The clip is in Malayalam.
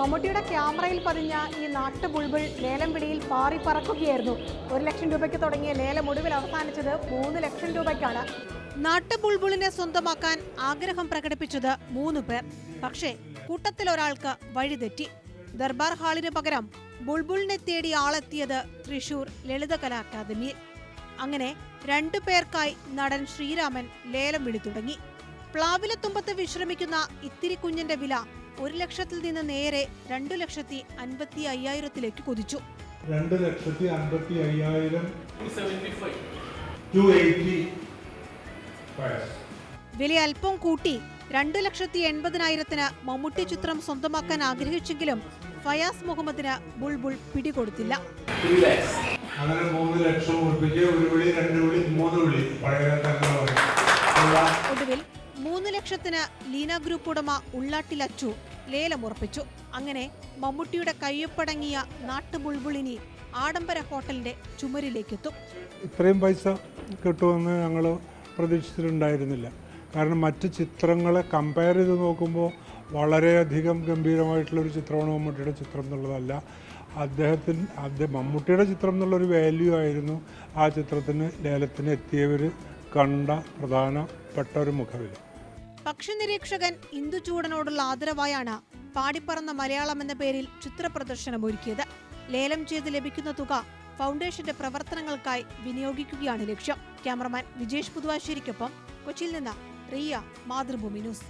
മമ്മൂട്ടിയുടെ ക്യാമറയിൽ പതിഞ്ഞ ഈ നാട്ടുബുൾബുൾ ലേലം പിടിയിൽ പാറി പറക്കുകയായിരുന്നു ഒരു ലക്ഷം രൂപയ്ക്ക് തുടങ്ങിയ ലേലം ഒടുവിൽ അവസാനിച്ചത് മൂന്ന് ലക്ഷം രൂപയ്ക്കാണ്. നാട്ടുബുൾബുളിനെ സ്വന്തമാക്കാൻ ആഗ്രഹം പ്രകടിപ്പിച്ചത് മൂന്ന് പേർ. പക്ഷേ കൂട്ടത്തിൽ ഒരാൾക്ക് വഴിതെറ്റി. ദർബാർ ഹാളിന് പകരം ബുൾബുളിനെ തേടി ആളെത്തിയത് തൃശൂർ ലളിതകലാ അക്കാദമിയിൽ അങ്ങനെ രണ്ടു പേർക്കായി നടൻ ശ്രീരാമൻ ലേലം വിളി തുടങ്ങി. പ്ലാവിലെ പ്ലാവിലത്തുമ്പത്ത് വിശ്രമിക്കുന്ന ഇത്തിരി കുഞ്ഞിന്റെ വില ഒരു ലക്ഷത്തിൽ നിന്ന് നേരെ രണ്ടു ലക്ഷത്തി അൻപത്തി അയ്യായിരത്തിലേക്ക് കുതിച്ചു. രണ്ട് ലക്ഷത്തി അൻപത്തി അയ്യായിരം വില അല്പം കൂട്ടി രണ്ടു ലക്ഷത്തി എൺപതിനായിരത്തിന് മമ്മൂട്ടി ചിത്രം സ്വന്തമാക്കാൻ ആഗ്രഹിച്ചെങ്കിലും ഫയാസ് മുഹമ്മദിന് ബുൾബുൾ പിടികൊടുത്തില്ല. അങ്ങനെ മൂന്ന് ലക്ഷം ഉറപ്പിച്ച് ഒരു വിളി രണ്ട് വിളി മൂന്ന് വിളി. ഒടുവിൽ മൂന്ന് ലക്ഷത്തിന് ലീന ഗ്രൂപ്പ് ഉടമ ഉള്ളാട്ടിൽ അച്ചു ലേലമുറപ്പിച്ചു. അങ്ങനെ മമ്മൂട്ടിയുടെ കയ്യൊപ്പടങ്ങിയ നാട്ടുബുൾബുളിനി ആഡംബര ഹോട്ടലിന്റെ ചുമരിലേക്കെത്തും. ഇത്രയും പൈസ കിട്ടുമെന്ന് ഞങ്ങൾ പ്രതീക്ഷിച്ചിട്ടുണ്ടായിരുന്നില്ല. കാരണം മറ്റ് ചിത്രങ്ങളെ കമ്പയർ ചെയ്ത് നോക്കുമ്പോൾ വളരെയധികം ഗംഭീരമായിട്ടുള്ളൊരു ചിത്രമാണ് മമ്മൂട്ടിയുടെ ചിത്രം എന്നുള്ളതല്ല. അദ്ദേഹത്തിന് അദ്ദേഹം മമ്മൂട്ടിയുടെ ചിത്രം എന്നുള്ളൊരു വാല്യൂ ആയിരുന്നു ആ ചിത്രത്തിന് ലേലത്തിന് എത്തിയവർ കണ്ട പ്രധാനപ്പെട്ട ഒരു മുഖവില. പക്ഷി നിരീക്ഷകൻ ഇന്ദു ചൂടനോടുള്ള ആദരവായാണ് പാടിപ്പറന്ന മലയാളം എന്ന പേരിൽ ചിത്രപ്രദർശനം ഒരുക്കിയത് ലേലം ചെയ്ത് ലഭിക്കുന്ന തുക ഫൗണ്ടേഷന്റെ പ്രവർത്തനങ്ങൾക്കായി വിനിയോഗിക്കുകയാണ് ലക്ഷ്യം. ക്യാമറമാൻ വിജേഷ് പുതുവാശ്ശേരിക്കൊപ്പം കൊച്ചിയിൽ നിന്ന് റിയ മാതൃഭൂമി ന്യൂസ്.